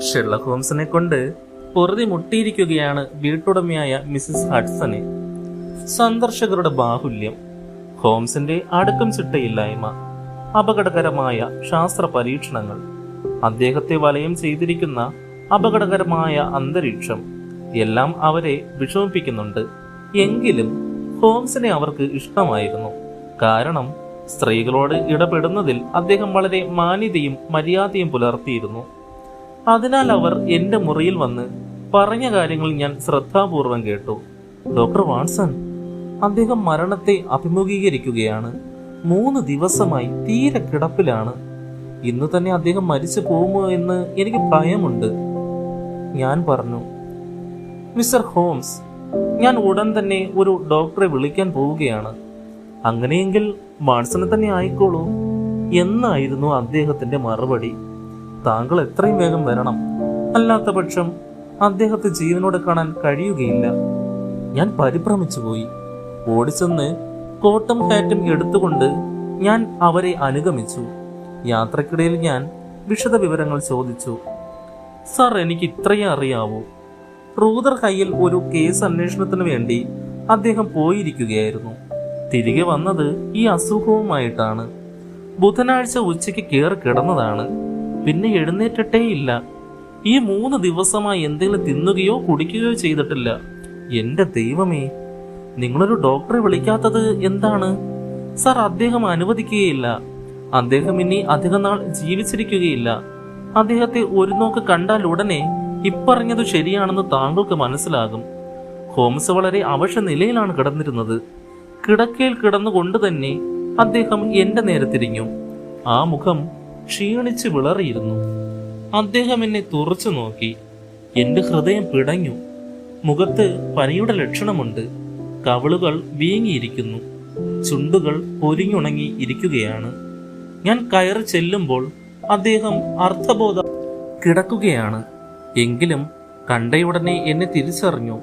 Sherlock ഹോംസിനെ കൊണ്ട് പൊറുതി മുട്ടിയിരിക്കുകയാണ് വീട്ടുടമയായ Mrs ഹഡ്സനെ സന്ദർശകരുടെ ബാഹുല്യം ഹോംസിന്റെ അടുക്കം ചിട്ടയില്ലായ്മ അപകടകരമായ ശാസ്ത്ര പരീക്ഷണങ്ങൾ അദ്ദേഹത്തെ വലയം ചെയ്തിരിക്കുന്ന അപകടകരമായ അന്തരീക്ഷം എല്ലാം അവരെ വിഷമിപ്പിക്കുന്നുണ്ട്. എങ്കിലും ഹോംസിനെ അവർക്ക് ഇഷ്ടമായിരുന്നു. കാരണം സ്ത്രീകളോട് ഇടപെടുന്നതിൽ അദ്ദേഹം വളരെ മാന്യതയും മര്യാദയും പുലർത്തിയിരുന്നു. അതിനാൽ അവർ എന്റെ മുറിയിൽ വന്ന് പറഞ്ഞ കാര്യങ്ങൾ ഞാൻ ശ്രദ്ധാപൂർവം കേട്ടു. ഡോക്ടർ വാട്സൺ അദ്ദേഹം മരണത്തെ അഭിമുഖീകരിക്കുകയാണ്. മൂന്ന് ദിവസമായി തീരെ കിടപ്പിലാണ്. ഇന്ന് തന്നെ അദ്ദേഹം മരിച്ചു പോകുമോ എന്ന് എനിക്ക് ഭയമുണ്ട്. ഞാൻ പറഞ്ഞു മിസ്റ്റർ ഹോംസ് ഞാൻ ഉടൻ തന്നെ ഒരു ഡോക്ടറെ വിളിക്കാൻ പോവുകയാണ്. അങ്ങനെയെങ്കിൽ വാട്സനെ തന്നെ ആയിക്കോളൂ എന്നായിരുന്നു അദ്ദേഹത്തിന്റെ മറുപടി. താങ്കൾ എത്രയും വേഗം വരണം. അല്ലാത്ത പക്ഷം അദ്ദേഹത്തെ ജീവനോടെ കാണാൻ കഴിയുകയില്ല. ഞാൻ പരിഭ്രമിച്ചു പോയി. ഓടിച്ചെന്ന് കോട്ടും ഹാറ്റും എടുത്തുകൊണ്ട് ഞാൻ അവരെ അനുഗമിച്ചു. യാത്രക്കിടയിൽ ഞാൻ വിശദ വിവരങ്ങൾ ചോദിച്ചു. സാർ എനിക്ക് ഇത്രയേ അറിയാവൂ. റൂദർ കയ്യിൽ ഒരു കേസ് അന്വേഷണത്തിന് വേണ്ടി അദ്ദേഹം പോയിരിക്കുകയായിരുന്നു. തിരികെ വന്നത് ഈ അസുഖവുമായിട്ടാണ്. ബുധനാഴ്ച ഉച്ചയ്ക്ക് കയറി കിടന്നതാണ്. പിന്നെ എഴുന്നേറ്റിട്ടേയില്ല ഈ മൂന്ന് ദിവസമായി എന്തെങ്കിലും തിന്നുകയോ കുടിക്കുകയോ ചെയ്തിട്ടില്ല. എന്റെ ദൈവമേ നിങ്ങളൊരു ഡോക്ടറെ വിളിക്കാത്തത് എന്താണ്? സാർ അദ്ദേഹം അനുവദിക്കുകയില്ല. അദ്ദേഹം ഇനി അധികം നാൾ ജീവിച്ചിരിക്കുകയില്ല. അദ്ദേഹത്തെ ഒരു നോക്ക് കണ്ടാൽ ഉടനെ ഇപ്പറഞ്ഞത് ശരിയാണെന്ന് താങ്കൾക്ക് മനസ്സിലാകും. ഹോംസ് വളരെ അവശ നിലയിലാണ് കിടന്നിരുന്നത്. കിടക്കയിൽ കിടന്നുകൊണ്ട് തന്നെ അദ്ദേഹം എന്റെ നേരെ തിരിഞ്ഞു. ആ മുഖം ക്ഷീണിച്ച് വിളറിയിരുന്നു. അദ്ദേഹം എന്നെ തുറച്ചു നോക്കി. എന്റെ ഹൃദയം പിടഞ്ഞു. മുഖത്ത് പനിയുടെ ലക്ഷണമുണ്ട്. കവളുകൾ വീങ്ങിയിരിക്കുന്നു. ചുണ്ടുകൾ പൊരിഞ്ഞുണങ്ങി ഇരിക്കുകയാണ്. ഞാൻ കയറി ചെല്ലുമ്പോൾ അദ്ദേഹം അർത്ഥബോധ കിടക്കുകയാണ്. എങ്കിലും കണ്ടയുടനെ എന്നെ തിരിച്ചറിഞ്ഞു.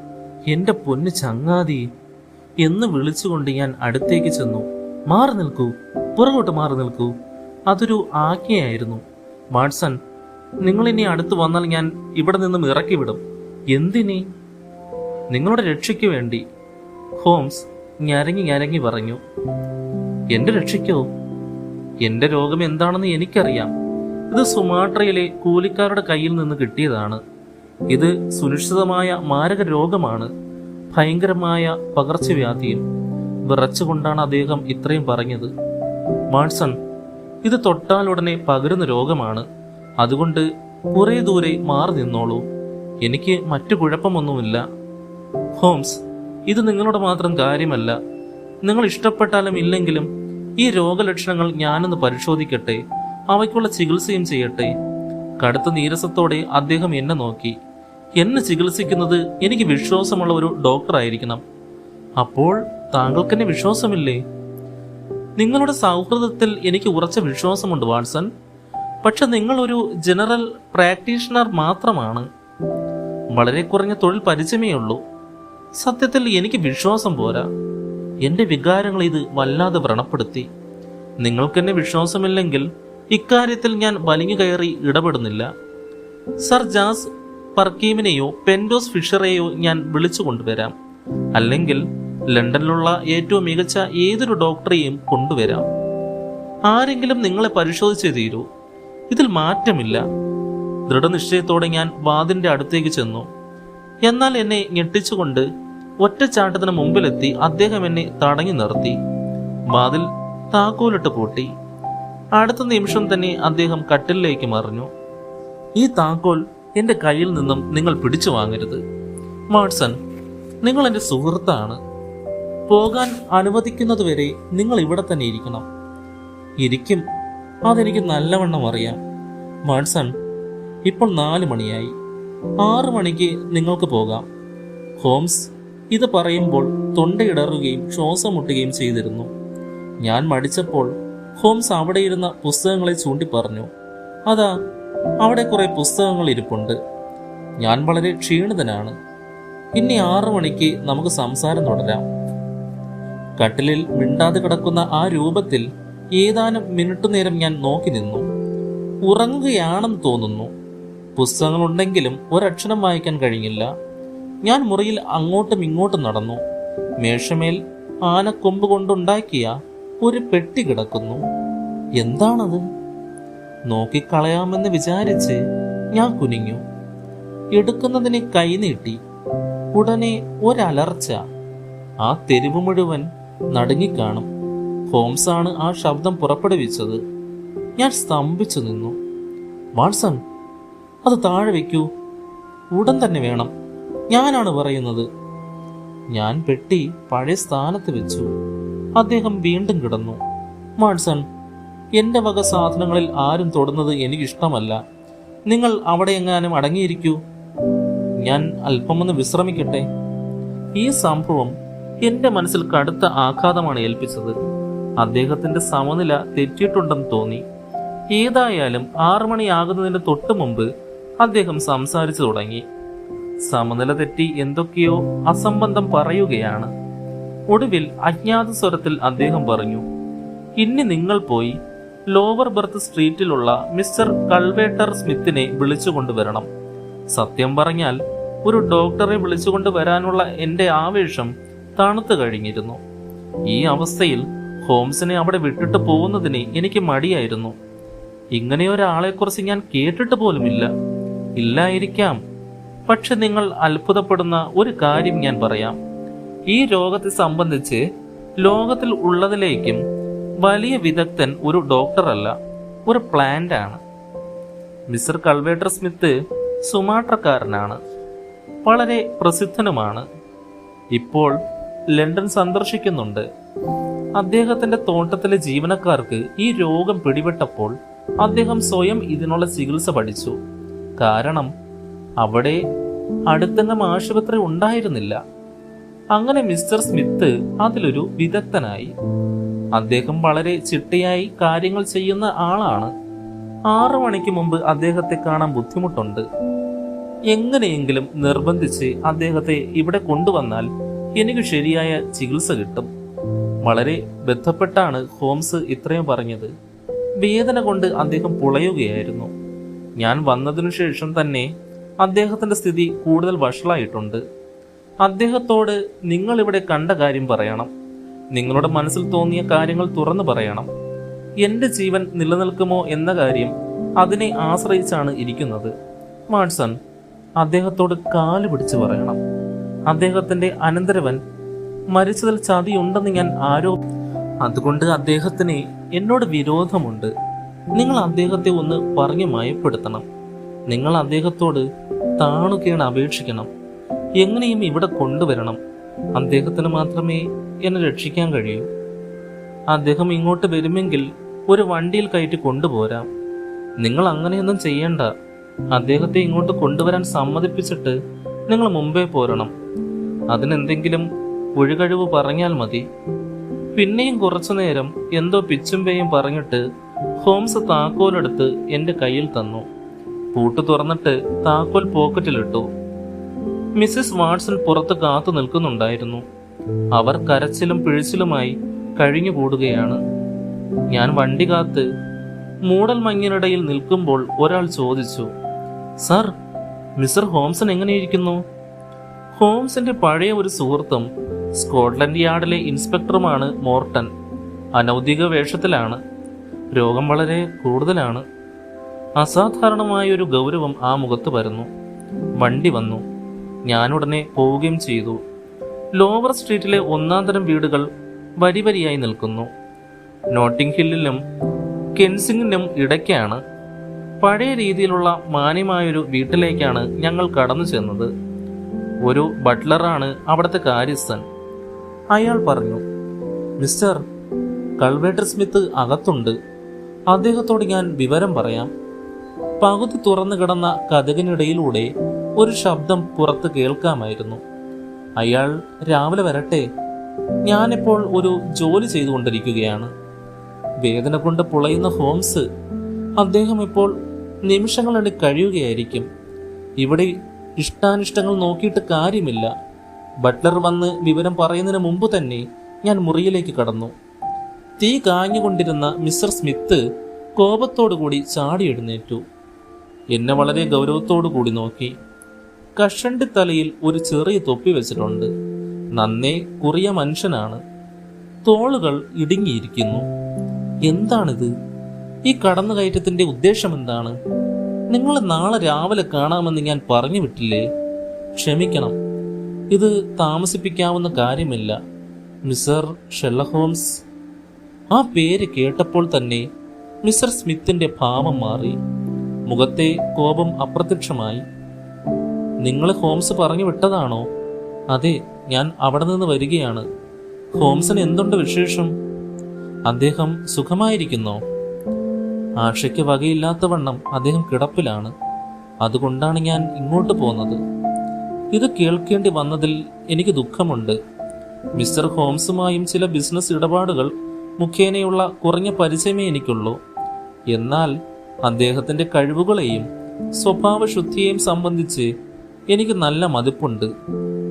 എന്റെ പൊന്നു ചങ്ങാതി എന്ന് വിളിച്ചുകൊണ്ട് ഞാൻ അടുത്തേക്ക് ചെന്നു. മാറി നിൽക്കൂ. പുറകോട്ട് മാറി നിൽക്കൂ. അതൊരു ആജ്ഞയായിരുന്നു. വാട്സൺ നിങ്ങൾ ഇനി അടുത്ത് വന്നാൽ ഞാൻ ഇവിടെ നിന്നും ഇറക്കി വിടും. എന്തിനി? നിങ്ങളുടെ രക്ഷയ്ക്ക് വേണ്ടി. ഹോംസ് ഞരങ്ങി ഞരങ്ങി പറഞ്ഞു. എന്റെ രക്ഷയ്ക്കോ? എന്റെ രോഗം എന്താണെന്ന് എനിക്കറിയാം. ഇത് സുമാട്രയിലെ കൂലിക്കാരുടെ കയ്യിൽ നിന്ന് കിട്ടിയതാണ്. ഇത് സുനിശ്ചിതമായ മാരക രോഗമാണ്. ഭയങ്കരമായ പകർച്ചവ്യാധിയും വിറച്ചുകൊണ്ടാണ് അദ്ദേഹം ഇത്രയും പറഞ്ഞത്. മാൺസൺ ഇത് തൊട്ടാലുടനെ പകരുന്ന രോഗമാണ്. അതുകൊണ്ട് കുറേ ദൂരെ മാറി നിന്നോളൂ. എനിക്ക് മറ്റു കുഴപ്പമൊന്നുമില്ല. ഹോംസ് ഇത് നിങ്ങളുടെ മാത്രം കാര്യമല്ല. നിങ്ങൾ ഇഷ്ടപ്പെട്ടാലും ഇല്ലെങ്കിലും ഈ രോഗലക്ഷണങ്ങൾ ഞാനൊന്ന് പരിശോധിക്കട്ടെ. അവയ്ക്കുള്ള ചികിത്സയും ചെയ്യട്ടെ. കടുത്ത നീരസത്തോടെ അദ്ദേഹം എന്നെ നോക്കി. എന്നെ ചികിത്സിക്കുന്നത് എനിക്ക് വിശ്വാസമുള്ള ഒരു ഡോക്ടർ ആയിരിക്കണം അപ്പോൾ താങ്കൾക്കെന്നെ വിശ്വാസമില്ലേ? നിങ്ങളുടെ സൗഹൃദത്തിൽ എനിക്ക് ഉറച്ച വിശ്വാസമുണ്ട് വാട്സൺ. പക്ഷെ നിങ്ങളൊരു ജനറൽ പ്രാക്ടീഷണർ മാത്രമാണ്. വളരെ കുറഞ്ഞ തൊഴിൽ പരിചയമേ ഉള്ളൂ സത്യത്തിൽ എനിക്ക് വിശ്വാസം പോരാ. എന്റെ വികാരങ്ങൾ ഇത് വല്ലാതെ വ്രണപ്പെടുത്തി. നിങ്ങൾക്കെന്നെ വിശ്വാസമില്ലെങ്കിൽ ഇക്കാര്യത്തിൽ ഞാൻ വലിഞ്ഞു കയറി ഇടപെടുന്നില്ല. സർ ജാസ് പർക്കീമിനെയോ പെൻഡോസ് ഫിഷറെയോ ഞാൻ വിളിച്ചു കൊണ്ടുവരാം. അല്ലെങ്കിൽ ലണ്ടനിലുള്ള ഏറ്റവും മികച്ച ഏതൊരു ഡോക്ടറെയും കൊണ്ടുവരാം. ആരെങ്കിലും നിങ്ങളെ പരിശോധിച്ചേ തീരൂ. ഇതിൽ മാറ്റമില്ല. ദൃഢനിശ്ചയത്തോടെ ഞാൻ വാതിന്റെ അടുത്തേക്ക് ചെന്നു. എന്നാൽ എന്നെ ഞെട്ടിച്ചുകൊണ്ട് ഒറ്റച്ചാട്ടത്തിന് മുമ്പിലെത്തി അദ്ദേഹം എന്നെ തടഞ്ഞു നിർത്തി. വാതിൽ താക്കോലിട്ട് പൂട്ടി. അടുത്ത നിമിഷം തന്നെ അദ്ദേഹം കട്ടിലേക്ക് മറിഞ്ഞു. ഈ താക്കോൽ എന്റെ കയ്യിൽ നിന്നും നിങ്ങൾ പിടിച്ചു വാങ്ങരുത്. വാട്സൺ നിങ്ങൾ എന്റെ സുഹൃത്താണ്. പോകാൻ അനുവദിക്കുന്നതുവരെ നിങ്ങൾ ഇവിടെ തന്നെ ഇരിക്കണം. ഇരിക്കും. അതെനിക്ക് നല്ലവണ്ണം അറിയാം. മാട്സൺ ഇപ്പോൾ നാല് മണിയായി. ആറു മണിക്ക് നിങ്ങൾക്ക് പോകാം. ഹോംസ് ഇത് പറയുമ്പോൾ തൊണ്ടയിടറുകയും ശ്വാസം മുട്ടുകയും ചെയ്തിരുന്നു. ഞാൻ മടിച്ചപ്പോൾ ഹോംസ് അവിടെ ഇരുന്ന പുസ്തകങ്ങളെ ചൂണ്ടി പറഞ്ഞു. അതാ അവിടെ കുറെ പുസ്തകങ്ങൾ ഇരിപ്പുണ്ട്. ഞാൻ വളരെ ക്ഷീണിതനാണ്. ഇനി ആറു മണിക്ക് നമുക്ക് സംസാരം തുടരാം. കട്ടിലിൽ മിണ്ടാതെ കിടക്കുന്ന ആ രൂപത്തിൽ ഏതാനും മിനിറ്റ് നേരം ഞാൻ നോക്കി നിന്നു. ഉറങ്ങുകയാണെന്ന് തോന്നുന്നു. പുസ്തകങ്ങളുണ്ടെങ്കിലും ഒരക്ഷരം വായിക്കാൻ കഴിഞ്ഞില്ല. ഞാൻ മുറിയിൽ അങ്ങോട്ടും ഇങ്ങോട്ടും നടന്നു. മേശമേൽ ആനക്കൊമ്പ് കൊണ്ടുണ്ടാക്കിയ ഒരു പെട്ടി കിടക്കുന്നു. എന്താണത്? നോക്കിക്കളയാമെന്ന് വിചാരിച്ച് ഞാൻ കുനിഞ്ഞു. എടുക്കുന്നതിന് കൈനീട്ടി ഉടനെ ഒരലർച്ച. ആ തെരുവ് മുഴുവൻ നടുങ്ങിക്കാണും. ഹോംസാണ് ആ ശബ്ദം പുറപ്പെടുവിച്ചത്. ഞാൻ സ്തംഭിച്ചു നിന്നു. വാട്സൺ അത് താഴെ വെക്കൂ. ഉടൻ തന്നെ വേണം. ഞാനാണ് പറയുന്നത്. ഞാൻ പെട്ടി പഴയ സ്ഥാനത്ത് വെച്ചു. അദ്ദേഹം വീണ്ടും കിടന്നു. വാട്സൺ എന്റെ വക സാധനങ്ങളിൽ ആരും തൊടുന്നത് എനിക്കിഷ്ടമല്ല. നിങ്ങൾ അവിടെ എങ്ങാനും അടങ്ങിയിരിക്കൂ. ഞാൻ അല്പമൊന്ന് വിശ്രമിക്കട്ടെ. ഈ സംഭവം എന്റെ മനസ്സിൽ കടുത്ത ആഘാതമാണ് ഏൽപ്പിച്ചത്. അദ്ദേഹത്തിന്റെ സമനില തെറ്റിയിട്ടുണ്ടെന്ന് തോന്നി. ഏതായാലും ആറു മണിയാകുന്നതിന് തൊട്ടു മുമ്പ് അദ്ദേഹം സംസാരിച്ചു തുടങ്ങി. സമനില തെറ്റി എന്തൊക്കെയോ അസംബന്ധം പറയുകയാണ്. ഒടുവിൽ അജ്ഞാത സ്വരത്തിൽ അദ്ദേഹം പറഞ്ഞു ഇനി നിങ്ങൾ പോയി ലോവർ ബർത്ത് സ്ട്രീറ്റിലുള്ള മിസ്റ്റർ കൾവേട്ടർ സ്മിത്തിനെ വിളിച്ചുകൊണ്ടുവരണം സത്യം പറഞ്ഞാൽ ഒരു ഡോക്ടറെ വിളിച്ചുകൊണ്ട് വരാനുള്ള എന്റെ ആവേശം തണുത്തു കഴിഞ്ഞിരുന്നു. ഈ അവസ്ഥയിൽ ഹോംസിനെ അവിടെ വിട്ടിട്ട് പോകുന്നതിന് എനിക്ക് മടിയായിരുന്നു. ഇങ്ങനെ ഒരാളെക്കുറിച്ച് ഞാൻ കേട്ടിട്ട് പോലുമില്ല. ഇല്ലായിരിക്കാം. പക്ഷെ നിങ്ങൾ അത്ഭുതപ്പെടുന്ന ഒരു കാര്യം ഞാൻ പറയാം. ഈ രോഗത്തെ സംബന്ധിച്ച് ലോകത്തിൽ ഉള്ളതിലേക്കും വലിയ വിദഗ്ധൻ ഒരു ഡോക്ടറല്ല ഒരു പ്ലാന്റ് ആണ് മിസ്റ്റർ കൾവേട്ടർ സ്മിത്ത് സുമാട്രക്കാരനാണ് വളരെ പ്രസിദ്ധനുമാണ്. ഇപ്പോൾ ലണ്ടൻ സന്ദർശിക്കുന്നുണ്ട്. അദ്ദേഹത്തിന്റെ തോട്ടത്തിലെ ജീവനക്കാർക്ക് ഈ രോഗം പിടിപെട്ടപ്പോൾ അദ്ദേഹം സ്വയം ഇതിനുള്ള ചികിത്സ പഠിച്ചു. കാരണം അവിടെ അടുത്തെങ്ങും ആശുപത്രി ഉണ്ടായിരുന്നില്ല. അങ്ങനെ മിസ്റ്റർ സ്മിത്ത് അതിലൊരു വിദഗ്ധനായി. അദ്ദേഹം വളരെ ചിട്ടയായി കാര്യങ്ങൾ ചെയ്യുന്ന ആളാണ്. ആറു മണിക്ക് മുമ്പ് അദ്ദേഹത്തെ കാണാൻ ബുദ്ധിമുട്ടുണ്ട്. എങ്ങനെയെങ്കിലും നിർബന്ധിച്ച് അദ്ദേഹത്തെ ഇവിടെ കൊണ്ടുവന്നാൽ എനിക്ക് ശരിയായ ചികിത്സ കിട്ടും. വളരെ ബന്ധപ്പെട്ടാണ് ഹോംസ് ഇത്രയും പറഞ്ഞത്. വേദന കൊണ്ട് അദ്ദേഹം പുളയുകയായിരുന്നു. ഞാൻ വന്നതിനു ശേഷം തന്നെ അദ്ദേഹത്തിന്റെ സ്ഥിതി കൂടുതൽ വഷളായിട്ടുണ്ട്. അദ്ദേഹത്തോട് നിങ്ങൾ ഇവിടെ കണ്ട കാര്യം പറയണം. നിങ്ങളുടെ മനസ്സിൽ തോന്നിയ കാര്യങ്ങൾ തുറന്നു പറയണം. എന്റെ ജീവൻ നിലനിൽക്കുമോ എന്ന കാര്യം അതിനെ ആശ്രയിച്ചാണ് ഇരിക്കുന്നത്. വാട്സൺ അദ്ദേഹത്തോട് കാൽ പിടിച്ചു പറയണം. അദ്ദേഹത്തിന്റെ അനന്തരവൻ മരിച്ചതിൽ ചതിയുണ്ടെന്ന് ഞാൻ ആരോ അതുകൊണ്ട് അദ്ദേഹത്തിന് എന്നോട് വിരോധമുണ്ട്. നിങ്ങൾ അദ്ദേഹത്തെ ഒന്ന് പറഞ്ഞു മയപ്പെടുത്തണം. നിങ്ങൾ അദ്ദേഹത്തോട് താണുകയാണ് അപേക്ഷിക്കണം. എങ്ങനെയും ഇവിടെ കൊണ്ടുവരണം. അദ്ദേഹത്തിന് മാത്രമേ എന്നെ രക്ഷിക്കാൻ കഴിയൂ. അദ്ദേഹം ഇങ്ങോട്ട് വരുമെങ്കിൽ ഒരു വണ്ടിയിൽ കയറ്റി കൊണ്ടുപോരാം. നിങ്ങൾ അങ്ങനെയൊന്നും ചെയ്യണ്ട. അദ്ദേഹത്തെ ഇങ്ങോട്ട് കൊണ്ടുവരാൻ സമ്മതിപ്പിച്ചിട്ട് നിങ്ങൾ മുമ്പേ പോരണം. അതിനെന്തെങ്കിലും ഒഴുകഴിവ് പറഞ്ഞാൽ മതി. പിന്നെയും കുറച്ചു നേരം എന്തോ പിച്ചുംപേയും പറഞ്ഞിട്ട് ഹോംസ് താക്കോലെടുത്ത് എന്റെ കയ്യിൽ തന്നു. പൂട്ട് തുറന്നിട്ട് താക്കോൽ പോക്കറ്റിലിട്ടു. മിസ്സിസ് വാട്സൺ പുറത്ത് കാത്തു നിൽക്കുന്നുണ്ടായിരുന്നു. അവർ കരച്ചിലും പിഴിച്ചിലുമായി കഴിഞ്ഞുകൂടുകയാണ്. ഞാൻ വണ്ടി കാത്ത് മൂടൽ മഞ്ഞിനിടയിൽ നിൽക്കുമ്പോൾ ഒരാൾ ചോദിച്ചു സർ മിസ്റ്റർ ഹോംസൺ എങ്ങനെയിരിക്കുന്നു? ഹോംസിന്റെ പഴയ ഒരു സുഹൃത്തും സ്കോട്ട്ലൻഡ് യാർഡിലെ ഇൻസ്പെക്ടറുമാണ് മോർട്ടൺ അനൗദ്യോഗിക വേഷത്തിലാണ്. രോഗം വളരെ കൂടുതലാണ്. അസാധാരണമായ ഒരു ഗൗരവം ആ മുഖത്ത് വരുന്നു വണ്ടി വന്നു. ഞാനുടനെ പോവുകയും ചെയ്തു. ലോവർ സ്ട്രീറ്റിലെ ഒന്നാം തരം വീടുകൾ വരിവരിയായി നിൽക്കുന്നു. നോട്ടിംഗ് ഹില്ലിലും കെൻസിങ്ങിനും ഇടയ്ക്കാണ്. പഴയ രീതിയിലുള്ള മാന്യമായൊരു വീട്ടിലേക്കാണ് ഞങ്ങൾ കടന്നു ചെന്നത്. ഒരു ബട്ട്ലറാണ് അവിടുത്തെ കാര്യസ്ഥൻ. അയാൾ പറഞ്ഞു മിസ്റ്റർ കൾവേട്ടർ സ്മിത്ത് അകത്തുണ്ട്. അദ്ദേഹത്തോട് ഞാൻ വിവരം പറയാം. പകുതി തുറന്നു കിടന്ന കഥകിനിടയിലൂടെ ഒരു ശബ്ദം പുറത്ത് കേൾക്കാമായിരുന്നു. അയാൾ രാവിലെ വരട്ടെ. ഞാനിപ്പോൾ ഒരു ജോലി ചെയ്തുകൊണ്ടിരിക്കുകയാണ്. വേദന കൊണ്ട് പുളയുന്ന ഹോംസ് അദ്ദേഹം ഇപ്പോൾ നിമിഷങ്ങളെ കഴിയുകയായിരിക്കും. ഇവിടെ ഇഷ്ടാനിഷ്ടങ്ങൾ നോക്കിയിട്ട് കാര്യമില്ല. ബട്ട്ലർ വന്ന് വിവരം പറയുന്നതിന് മുമ്പ് തന്നെ ഞാൻ മുറിയിലേക്ക് കടന്നു. തീ കാഞ്ഞുകൊണ്ടിരുന്ന മിസ്റ്റർ സ്മിത്ത് കോപത്തോടുകൂടി ചാടി എഴുന്നേറ്റു. എന്നെ വളരെ ഗൗരവത്തോടു കൂടി നോക്കി. കഷണ്ടി തലയിൽ ഒരു ചെറിയ തൊപ്പി വെച്ചിട്ടുണ്ട്. നന്നേ കുറിയ മനുഷ്യനാണ്. തോളുകൾ ഇടുങ്ങിയിരിക്കുന്നു. എന്താണിത്? ഈ കടന്നുകയറ്റത്തിന്റെ ഉദ്ദേശം എന്താണ് നിങ്ങൾ നാളെ രാവിലെ കാണാമെന്ന് ഞാൻ പറഞ്ഞു വിട്ടില്ലേ? ക്ഷമിക്കണം. ഇത് താമസിപ്പിക്കാവുന്ന കാര്യമില്ല. മിസ്റ്റർ ഷെല്ലഹോംസ് ആ പേര് കേട്ടപ്പോൾ തന്നെ മിസ്റ്റർ സ്മിത്തിന്റെ ഭാവം മാറി. മുഖത്തെ കോപം അപ്രത്യക്ഷമായി. നിങ്ങൾ ഹോംസ് പറഞ്ഞു വിട്ടതാണോ? അതെ ഞാൻ അവിടെ നിന്ന് വരികയാണ്. ഹോംസിന് എന്തുണ്ട് വിശേഷം? അദ്ദേഹം സുഖമായിരിക്കുന്നോ? ആഷയ്ക്ക് വകയില്ലാത്തവണ്ണം അദ്ദേഹം കിടപ്പിലാണ്. അതുകൊണ്ടാണ് ഞാൻ ഇങ്ങോട്ട് പോന്നത്. ഇത് കേൾക്കേണ്ടി വന്നതിൽ എനിക്ക് ദുഃഖമുണ്ട്. മിസ്റ്റർ ഹോംസുമായും ചില ബിസിനസ് ഇടപാടുകൾ മുഖേനയുള്ള കുറഞ്ഞ പരിചയമേ എനിക്കുള്ളൂ. എന്നാൽ അദ്ദേഹത്തിന്റെ കഴിവുകളെയും സ്വഭാവശുദ്ധിയെയും സംബന്ധിച്ച് എനിക്ക് നല്ല മതിപ്പുണ്ട്.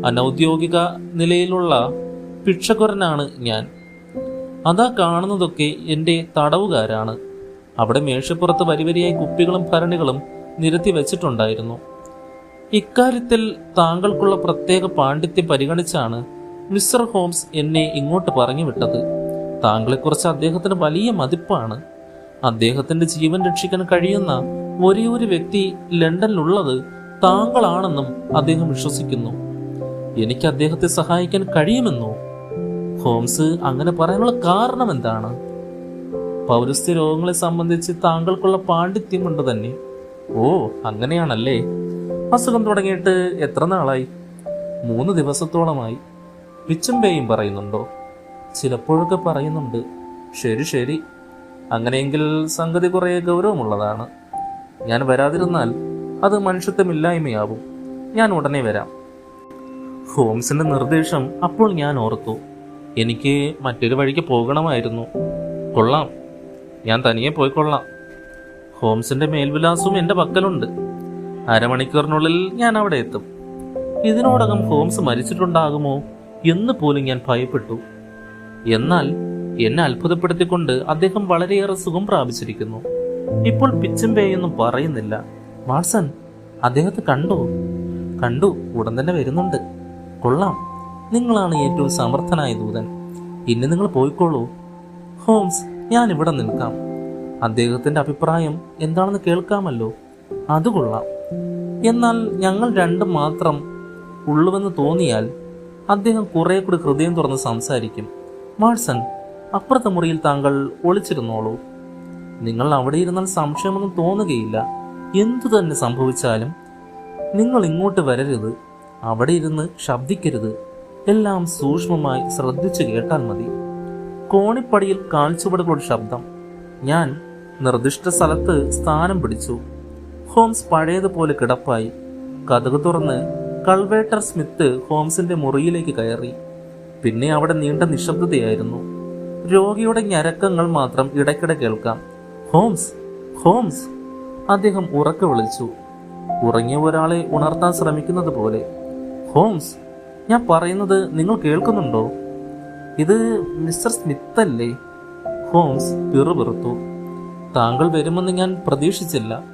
അനൗദ്യോഗിക നിലയിലുള്ള ഭിക്ഷക്കുരനാണ് ഞാൻ. അതാ കാണുന്നതൊക്കെ എന്റെ തടവുകാരാണ്. അവിടെ മേശപ്പുറത്ത് വരിവരിയായി കുപ്പികളും ഭരണികളും നിരത്തി വെച്ചിട്ടുണ്ടായിരുന്നു. ഇക്കാര്യത്തിൽ താങ്കൾക്കുള്ള പ്രത്യേക പാണ്ഡിത്യം പരിഗണിച്ചാണ് മിസ്റ്റർ ഹോംസ് എന്നെ ഇങ്ങോട്ട് പറഞ്ഞു വിട്ടത് താങ്കളെക്കുറിച്ച് അദ്ദേഹത്തിന് വലിയ മതിപ്പാണ്. അദ്ദേഹത്തിന്റെ ജീവൻ രക്ഷിക്കാൻ കഴിയുന്ന ഒരേ ഒരു വ്യക്തി ലണ്ടനിലുള്ളത് താങ്കളാണെന്നും അദ്ദേഹം വിശ്വസിക്കുന്നു. എനിക്ക് അദ്ദേഹത്തെ സഹായിക്കാൻ കഴിയുമെന്നോ? ഹോംസ് അങ്ങനെ പറയാനുള്ള കാരണം എന്താണ്? പൗരസ്ത്യ രോഗങ്ങളെ സംബന്ധിച്ച് താങ്കൾക്കുള്ള പാണ്ഡിത്യം കൊണ്ട് തന്നെ. ഓ അങ്ങനെയാണല്ലേ? അസുഖം തുടങ്ങിയിട്ട് എത്ര നാളായി? മൂന്ന് ദിവസത്തോളമായി. പിച്ചുംപേയും പറയുന്നുണ്ടോ? ചിലപ്പോഴൊക്കെ പറയുന്നുണ്ട്. ശരി ശരി. അങ്ങനെയെങ്കിൽ സംഗതി കുറേ ഗൗരവമുള്ളതാണ്. ഞാൻ വരാതിരുന്നാൽ അത് മനുഷ്യത്വമില്ലായ്മയാവും. ഞാൻ ഉടനെ വരാം. ഹോംസിന്റെ നിർദ്ദേശം അപ്പോൾ ഞാൻ ഓർത്തു. എനിക്ക് മറ്റൊരു വഴിക്ക് പോകണമായിരുന്നു. കൊള്ളാം. ഞാൻ തനിയെ പോയിക്കൊള്ളാം. ഹോംസിന്റെ മേൽവിലാസവും എന്റെ പക്കലുണ്ട്. അരമണിക്കൂറിനുള്ളിൽ ഞാൻ അവിടെ എത്തും. ഇതിനോടകം ഹോംസ് മരിച്ചിട്ടുണ്ടാകുമോ എന്ന് പോലും ഞാൻ ഭയപ്പെട്ടു. എന്നാൽ എന്നെ അത്ഭുതപ്പെടുത്തിക്കൊണ്ട് അദ്ദേഹം വളരെയേറെ സുഖം പ്രാപിച്ചിരിക്കുന്നു. ഇപ്പോൾ പിച്ചും പേയൊന്നും പറയുന്നില്ല. വാട്സൺ അദ്ദേഹത്തെ കണ്ടു? കണ്ടു ഉടൻ തന്നെ വരുന്നുണ്ട്. കൊള്ളാം. നിങ്ങളാണ് ഏറ്റവും സമർത്ഥനായ ദൂതൻ. ഇനി നിങ്ങൾ പോയിക്കോളൂ. ഹോംസ് ഞാൻ ഇവിടെ നിൽക്കാം. അദ്ദേഹത്തിന്റെ അഭിപ്രായം എന്താണെന്ന് കേൾക്കാമല്ലോ. അത് കൊള്ളാം. എന്നാൽ ഞങ്ങൾ രണ്ടും മാത്രം ഉള്ളുവെന്ന് തോന്നിയാൽ അദ്ദേഹം കുറെ കൂടി ഹൃദയം തുറന്ന് സംസാരിക്കും. വാട്സൺ അപ്പുറത്തെ മുറിയിൽ താങ്കൾ ഒളിച്ചിരുന്നോളൂ. നിങ്ങൾ അവിടെ ഇരുന്നാൽ സംശയമൊന്നും തോന്നുകയില്ല. എന്തു തന്നെ സംഭവിച്ചാലും നിങ്ങൾ ഇങ്ങോട്ട് വരരുത്. അവിടെ ഇരുന്ന് ശബ്ദിക്കരുത്. എല്ലാം സൂക്ഷ്മമായി ശ്രദ്ധിച്ചു കേട്ടാൽ മതി. കോണിപ്പടിയിൽ കാൽച്ചുവടുകളുടെ ശബ്ദം. ഞാൻ നിർദ്ദിഷ്ട സ്ഥലത്ത് സ്ഥാനം പിടിച്ചു. ഹോംസ് പഴയതുപോലെ കിടപ്പായി. കഥക് തുറന്ന് കൾവേട്ടർ സ്മിത്ത് ഹോംസിന്റെ മുറിയിലേക്ക് കയറി. പിന്നെ അവിടെ നീണ്ട നിശബ്ദതയായിരുന്നു. രോഗിയുടെ ഞരക്കങ്ങൾ മാത്രം ഇടയ്ക്കിടെ കേൾക്കാം. Holmes Holmes. അദ്ദേഹം ഉറക്കെ വിളിച്ചു. ഉറങ്ങിയ ഒരാളെ ഉണർത്താൻ ശ്രമിക്കുന്നത് പോലെ ഹോംസ് ഞാൻ പറയുന്നത് നിങ്ങൾ കേൾക്കുന്നുണ്ടോ? ഇത് മിസ്റ്റർ സ്മിത്ത് അല്ലേ? ഹോംസ് പിറുപിറുത്തു താങ്കൾ വരുമെന്ന് ഞാൻ പ്രതീക്ഷിച്ചില്ല.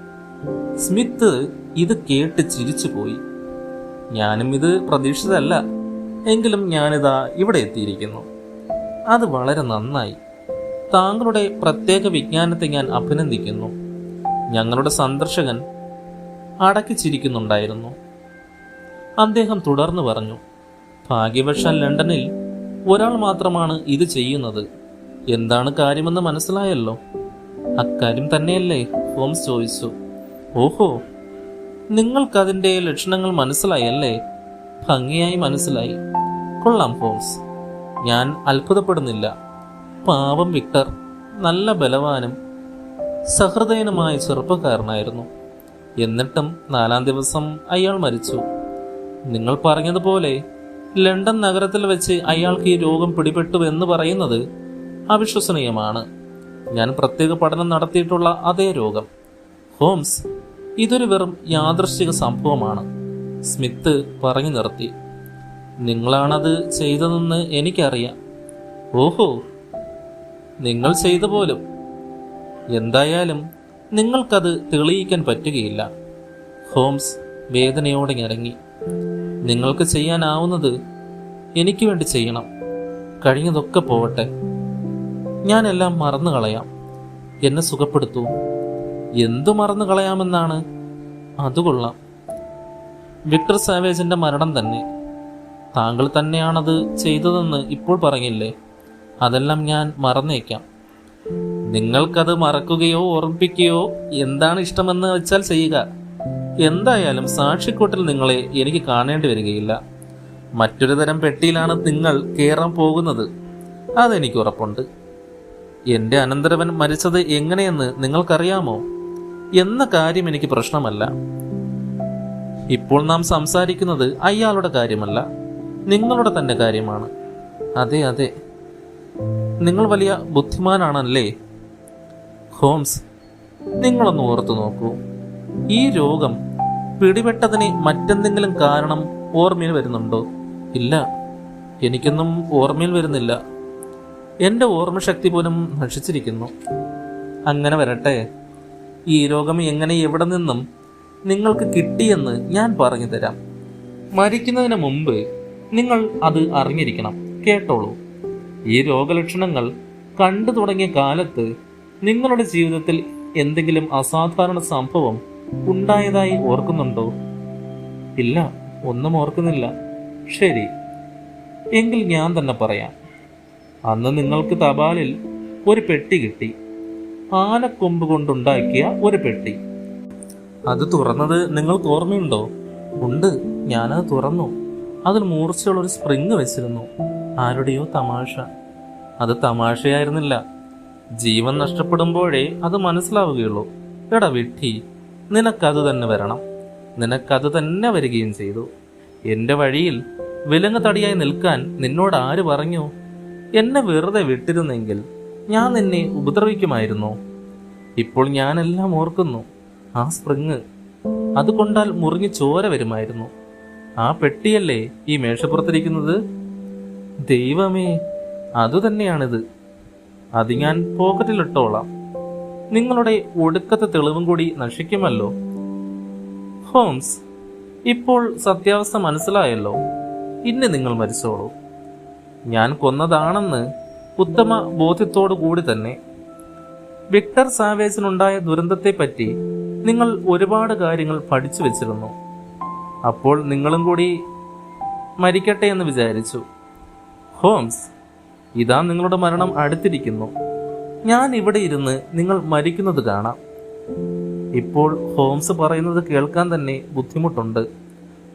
സ്മിത്ത് ഇത് കേട്ട് ചിരിച്ചു പോയി. ഞാനും ഇത് പ്രതീക്ഷിച്ചതല്ല. എങ്കിലും ഞാനിതാ ഇവിടെ എത്തിയിരിക്കുന്നു. അത് വളരെ നന്നായി. താങ്കളുടെ പ്രത്യേക വിജ്ഞാനത്തെ ഞാൻ അഭിനന്ദിക്കുന്നു. ഞങ്ങളുടെ സന്ദർശകൻ അടക്കിച്ചിരിക്കുന്നുണ്ടായിരുന്നു അദ്ദേഹം തുടർന്നു പറഞ്ഞു ഭാഗ്യവശാൽ ലണ്ടനിൽ ഒരാൾ മാത്രമാണ് ഇത് ചെയ്യുന്നത്. എന്താണ് കാര്യമെന്ന് മനസ്സിലായല്ലോ? അക്കാര്യം തന്നെയല്ലേ ഹോംസ് ചോദിച്ചു. ഓഹോ നിങ്ങൾക്കതിന്റെ ലക്ഷണങ്ങൾ മനസ്സിലായല്ലേ? ഭംഗിയായി മനസ്സിലായി. കൊള്ളാം ഹോംസ്. ഞാൻ അത്ഭുതപ്പെടുന്നില്ല. പാവം വിക്ടർ നല്ല ബലവാനും സഹൃദയനുമായ ചെറുപ്പക്കാരനായിരുന്നു. എന്നിട്ടും നാലാം ദിവസം അയാൾ മരിച്ചു. നിങ്ങൾ പറഞ്ഞതുപോലെ ലണ്ടൻ നഗരത്തിൽ വെച്ച് അയാൾക്ക് ഈ രോഗം പിടിപെട്ടു എന്ന് പറയുന്നത് അവിശ്വസനീയമാണ്. ഞാൻ പ്രത്യേക പഠനം നടത്തിയിട്ടുള്ള അതേ രോഗം. ഹോംസ് ഇതൊരു വെറും യാദൃശ്ചിക സംഭവമാണ്. സ്മിത്ത് പറഞ്ഞു നിർത്തി. നിങ്ങളാണത് ചെയ്തതെന്ന് എനിക്കറിയാം. ഓഹോ നിങ്ങൾ ചെയ്ത പോലും. എന്തായാലും നിങ്ങൾക്കത് തെളിയിക്കാൻ പറ്റുകയില്ല. ഹോംസ് വേദനയോടെ ഇറങ്ങി നിങ്ങൾക്ക് ചെയ്യാനാവുന്നത് എനിക്ക് വേണ്ടി ചെയ്യണം. കഴിഞ്ഞതൊക്കെ പോവട്ടെ. ഞാനെല്ലാം മറന്നു കളയാം. എന്നെ സുഖപ്പെടുത്തൂ. എന്തു മറന്നു കളയാമെന്നാണ്? അത് കൊള്ളാം. വിക്ടർ സാവേജിന്റെ മരണം തന്നെ. താങ്കൾ തന്നെയാണത് ചെയ്തതെന്ന് ഇപ്പോൾ പറഞ്ഞില്ലേ? അതെല്ലാം ഞാൻ മറന്നേക്കാം. നിങ്ങൾക്കത് മറക്കുകയോ ഓർമ്മിപ്പിക്കുകയോ എന്താണ് ഇഷ്ടമെന്ന് വെച്ചാൽ ചെയ്യുക. എന്തായാലും സാക്ഷിക്കൂട്ടിൽ നിങ്ങളെ എനിക്ക് കാണേണ്ടി വരികയില്ല. മറ്റൊരു തരം പെട്ടിയിലാണ് നിങ്ങൾ കയറാൻ പോകുന്നത്. അതെനിക്ക് ഉറപ്പുണ്ട്. എന്റെ അനന്തരവൻ മരിച്ചത് എങ്ങനെയെന്ന് നിങ്ങൾക്കറിയാമോ? എന്ന കാര്യം എനിക്ക് പ്രശ്നമല്ല. ഇപ്പോൾ നാം സംസാരിക്കുന്നത് അയാളുടെ കാര്യമല്ല നിങ്ങളുടെ തന്നെ കാര്യമാണ്. അതെ അതെ. നിങ്ങൾ വലിയ ബുദ്ധിമാനാണല്ലേ? ഹോംസ് നിങ്ങളൊന്ന് ഓർത്തു നോക്കൂ. ഈ രോഗം പിടിപെട്ടതിന് മറ്റെന്തെങ്കിലും കാരണം ഓർമ്മയിൽ വരുന്നുണ്ടോ? ഇല്ല. എനിക്കൊന്നും ഓർമ്മയിൽ വരുന്നില്ല. എന്റെ ഓർമ്മശക്തി പോലും നശിച്ചിരിക്കുന്നു. അങ്ങനെ വരട്ടെ. ഈ രോഗം എങ്ങനെ എവിടെ നിന്നും നിങ്ങൾക്ക് കിട്ടിയെന്ന് ഞാൻ പറഞ്ഞു തരാം. മരിക്കുന്നതിന് മുമ്പ് നിങ്ങൾ അത് അറിഞ്ഞിരിക്കണം. കേട്ടോളൂ. ഈ രോഗലക്ഷണങ്ങൾ കണ്ടു തുടങ്ങിയ കാലത്ത് നിങ്ങളുടെ ജീവിതത്തിൽ എന്തെങ്കിലും അസാധാരണ സംഭവം ഉണ്ടായതായി ഓർക്കുന്നുണ്ടോ? ഇല്ല ഒന്നും ഓർക്കുന്നില്ല. ശരി എങ്കിൽ ഞാൻ തന്നെ പറയാം. അന്ന് നിങ്ങൾക്ക് തപാലിൽ ഒരു പെട്ടി കിട്ടി. ആനക്കൊമ്പ് കൊണ്ടുണ്ടാക്കിയ ഒരു പെട്ടി. അത് തുറന്നത് നിങ്ങൾക്ക് ഓർമ്മയുണ്ടോ? ഉണ്ട് ഞാനത് തുറന്നു. അതിൽ മൂർച്ചയുള്ള ഒരു സ്പ്രിങ് വെച്ചിരുന്നു. ആരുടെയോ തമാശ. അത് തമാശയായിരുന്നില്ല. ജീവൻ നഷ്ടപ്പെടുമ്പോഴേ അത് മനസ്സിലാവുകയുള്ളൂ. എടാ വിട്ടി നിനക്കത് തന്നെ വരണം. നിനക്കത് തന്നെ വരികയും ചെയ്തു. എന്റെ വഴിയിൽ വിലങ്ങ് തടിയായി നിൽക്കാൻ നിന്നോട് ആര് പറഞ്ഞു? എന്നെ വെറുതെ വിട്ടിരുന്നെങ്കിൽ ഞാൻ നിന്നെ ഉപദ്രവിക്കുമായിരുന്നു. ഇപ്പോൾ ഞാനെല്ലാം ഓർക്കുന്നു. ആ സ്പ്രിങ് അതുകൊണ്ടാൽ മുറിഞ്ഞ് ചോര വരുമായിരുന്നു. ആ പെട്ടിയല്ലേ ഈ മേശപ്പുറത്തിരിക്കുന്നത്? ദൈവമേ അതുതന്നെയാണിത്. അത് ഞാൻ പോക്കറ്റിലിട്ടോളാം. നിങ്ങളുടെ ഒടുക്കത്തെ തെളിവും കൂടി നശിക്കുമല്ലോ? ഹോംസ് ഇപ്പോൾ സത്യാവസ്ഥ മനസ്സിലായല്ലോ. ഇനി നിങ്ങൾ മരിച്ചോളൂ. ഞാൻ കൊന്നതാണെന്ന് ഉത്തമ ബോധ്യത്തോടു കൂടി തന്നെ. വിക്ടർ സാവേജിനുണ്ടായ ദുരന്തത്തെപ്പറ്റി നിങ്ങൾ ഒരുപാട് കാര്യങ്ങൾ പഠിച്ചു വെച്ചിരുന്നു. അപ്പോൾ നിങ്ങളും കൂടി മരിക്കട്ടെ എന്ന് വിചാരിച്ചു. ഹോംസ് ഇതാ നിങ്ങളുടെ മരണം അടുത്തിരിക്കുന്നു. ഞാൻ ഇവിടെ ഇരുന്ന് നിങ്ങൾ മരിക്കുന്നത് കാണാം. ഇപ്പോൾ ഹോംസ് പറയുന്നത് കേൾക്കാൻ തന്നെ ബുദ്ധിമുട്ടുണ്ട്.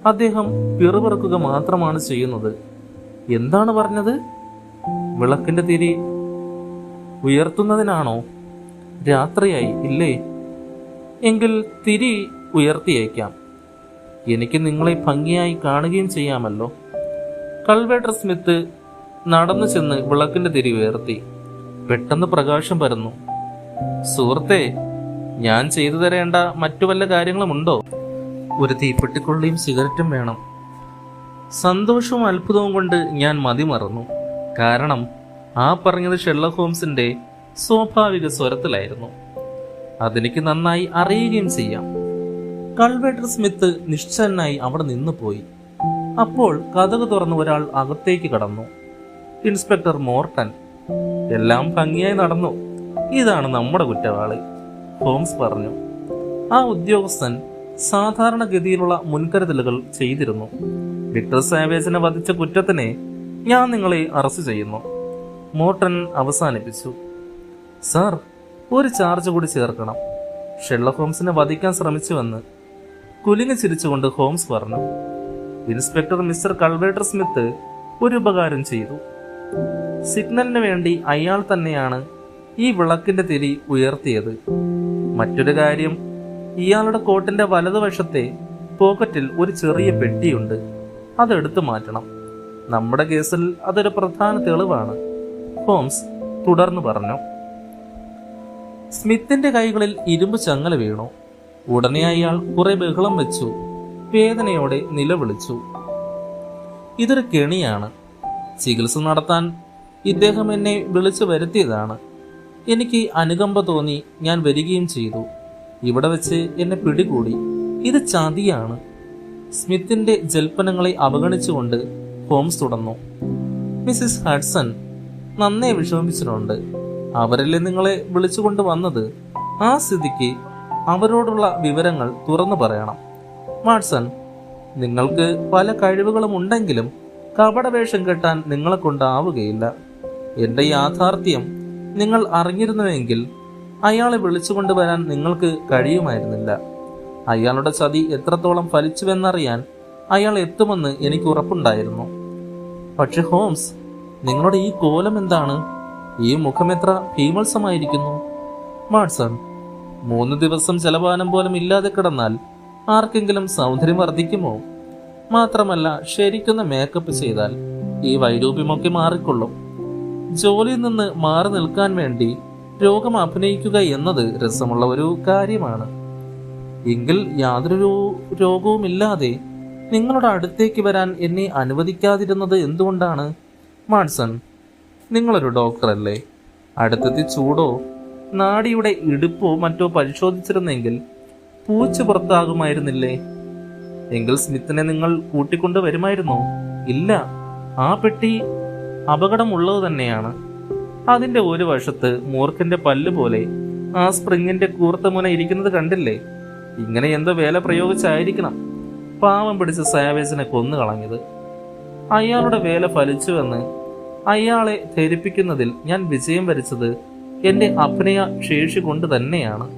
അദ്ദേഹം പിറുപിറുക്കുക മാത്രമാണ് ചെയ്യുന്നത്. എന്താണ് പറഞ്ഞത്? വിളക്കിന്റെ തിരി ഉയർത്തുന്നതിനാണോ? രാത്രിയായി ഇല്ലേ? എങ്കിൽ തിരി ഉയർത്തിയേക്കാം. എനിക്ക് നിങ്ങളെ ഭംഗിയായി കാണുകയും ചെയ്യാമല്ലോ. കൾവേട്ടർ സ്മിത്ത് നടന്നു ചെന്ന് വിളക്കിന്റെ തിരി ഉയർത്തി. പെട്ടെന്ന് പ്രകാശം പരന്നു. സുഹൃത്തെ ഞാൻ ചെയ്തു തരേണ്ട മറ്റു വല്ല കാര്യങ്ങളുമുണ്ടോ? ഒരു തീപ്പെട്ടിക്കൊള്ളിയും സിഗരറ്റും വേണം. സന്തോഷവും അത്ഭുതവും കൊണ്ട് ഞാൻ മതിമറന്നു കാരണം ആ പറഞ്ഞത് ഷെർലക് ഹോംസിന്റെ സ്വാഭാവിക സ്വരത്തിലായിരുന്നു. അതെനിക്ക് നന്നായി അറിയുകയും ചെയ്യാം. കൾവേട്ടർ സ്മിത്ത് നിശ്ചലനായി അവിടെ നിന്ന് പോയി. അപ്പോൾ കഥക് തുറന്ന് ഒരാൾ അകത്തേക്ക് കടന്നു. ഇൻസ്പെക്ടർ മോർട്ടൻ എല്ലാം ഭംഗിയായി നടന്നു. ഇതാണ് നമ്മുടെ കുറ്റവാളി ഹോംസ് പറഞ്ഞു. ആ ഉദ്യോഗസ്ഥൻ സാധാരണഗതിയിലുള്ള മുൻകരുതലുകൾ ചെയ്തിരുന്നു. വിക്ടർ സാവേജിനെ വധിച്ച കുറ്റത്തിനെ ഞാൻ നിങ്ങളെ അറസ്റ്റ് ചെയ്യുന്നു. മോർട്ടൻ അവസാനിപ്പിച്ചു. സാർ ഒരു ചാർജ് കൂടി ചേർക്കണം. ഷെള്ള ഹോംസിനെ വധിക്കാൻ ശ്രമിച്ചുവെന്ന് കുലിങ്ങി ചിരിച്ചുകൊണ്ട് ഹോംസ് പറഞ്ഞു. ഇൻസ്പെക്ടർ മിസ്റ്റർ കൾവേട്ടർ സ്മിത്ത് ഒരു ഉപകാരം ചെയ്തു. സിഗ്നലിന് വേണ്ടി അയാൾ തന്നെയാണ് ഈ വിളക്കിന്റെ തിരി ഉയർത്തിയത്. മറ്റൊരു കാര്യം ഇയാളുടെ കോട്ടിന്റെ വലതുവശത്തെ പോക്കറ്റിൽ ഒരു ചെറിയ പെട്ടിയുണ്ട്. അതെടുത്തു മാറ്റണം. നമ്മുടെ കേസിൽ അതൊരു പ്രധാന തെളിവാണ്. ഹോംസ് തുടർന്നു പറഞ്ഞു. സ്മിത്തിന്റെ കൈകളിൽ ഇരുമ്പ് ചങ്ങല വീണു. ഉടനെ അയാൾ കുറെ ബഹളം വെച്ചു. വേദനയോടെ നിലവിളിച്ചു. ഇതൊരു കെണിയാണ്. ചികിത്സ നടത്താൻ ഇദ്ദേഹം എന്നെ വിളിച്ചു വരുത്തിയതാണ്. എനിക്ക് അനുകമ്പ തോന്നി ഞാൻ വരികയും ചെയ്തു. ഇവിടെ വെച്ച് എന്നെ പിടികൂടി. ഇത് ചതിയാണ്. സ്മിത്തിന്റെ ജൽപ്പനങ്ങളെ അവഗണിച്ചുകൊണ്ട് ഹോംസ് തുടർന്നു. മിസ്സിസ് ഹഡ്സൺ നന്നേ വിഷമിച്ചിട്ടുണ്ട് അവരല്ലേ നിങ്ങളെ വിളിച്ചുകൊണ്ട് വന്നത് ആ സ്ഥിതിക്ക് അവരോടുള്ള വിവരങ്ങൾ തുറന്നു പറയണം. വാട്സൺ നിങ്ങൾക്ക് പല കഴിവുകളും ഉണ്ടെങ്കിലും കപടവേഷം കെട്ടാൻ നിങ്ങളെ കൊണ്ടാവുകയില്ല. എന്റെ യാഥാർത്ഥ്യം നിങ്ങൾ അറിഞ്ഞിരുന്നുവെങ്കിൽ അയാളെ വിളിച്ചുകൊണ്ടുവരാൻ നിങ്ങൾക്ക് കഴിയുമായിരുന്നില്ല. അയാളുടെ ചതി എത്രത്തോളം ഫലിച്ചുവെന്നറിയാൻ അയാൾ എത്തുമെന്ന് എനിക്ക് ഉറപ്പുണ്ടായിരുന്നു. പക്ഷെ ഹോംസ് നിങ്ങളുടെ ഈ കോലം എന്താണ്? ഈ മുഖം എത്ര ഭീമത്സമായിരിക്കുന്നു? വാട്സൺ മൂന്ന് ദിവസം ചെലവാനം പോലും ഇല്ലാതെ കിടന്നാൽ ആർക്കെങ്കിലും സൗന്ദര്യം വർദ്ധിക്കുമോ? മാത്രമല്ല ശരിക്കുന്ന മേക്കപ്പ് ചെയ്താൽ ഈ വൈരൂപ്യമൊക്കെ മാറിക്കൊള്ളും. ജോലിയിൽ നിന്ന് മാറി നിൽക്കാൻ വേണ്ടി രോഗം അഭിനയിക്കുക എന്നത് രസമുള്ള ഒരു കാര്യമാണ്. എങ്കിൽ യാതൊരു രോഗവുമില്ലാതെ നിങ്ങളുടെ അടുത്തേക്ക് വരാൻ എന്നെ അനുവദിക്കാതിരുന്നത് എന്തുകൊണ്ടാണ്? മാഡ്സൺ നിങ്ങളൊരു ഡോക്ടറല്ലേ? അടുത്തെത്തി ചൂടോ നാടിയുടെ ഇടുപ്പോ മറ്റോ പരിശോധിച്ചിരുന്നെങ്കിൽ പൂച്ച പുറത്താകുമായിരുന്നില്ലേ? എങ്കിൽ സ്മിത്തിനെ നിങ്ങൾ കൂട്ടിക്കൊണ്ട് വരുമായിരുന്നോ ഇല്ല. ആ പെട്ടി അപകടമുള്ളത് തന്നെയാണ്. അതിന്റെ ഒരു വശത്ത് മൂർഖന്റെ പല്ല് പോലെ ആ സ്പ്രിങ്ങിന്റെ കൂർത്ത മുന ഇരിക്കുന്നത് കണ്ടില്ലേ? ഇങ്ങനെ എന്തോ വേല പ്രയോഗിച്ചായിരിക്കണം. പാവം പിടിച്ച സാവേജിനെ കൊന്നു കളഞ്ഞത് അയാളുടെ വേല ഫലിച്ചുവെന്ന് അയാളെ ധരിപ്പിക്കുന്നതിൽ ഞാൻ വിജയം വരിച്ചത് എന്റെ അഭിനയ ശേഷി കൊണ്ട് തന്നെയാണ്.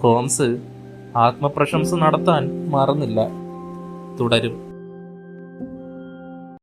ഹോംസ് ആത്മപ്രശംസ നടത്താൻ മറന്നില്ല. തുടരും.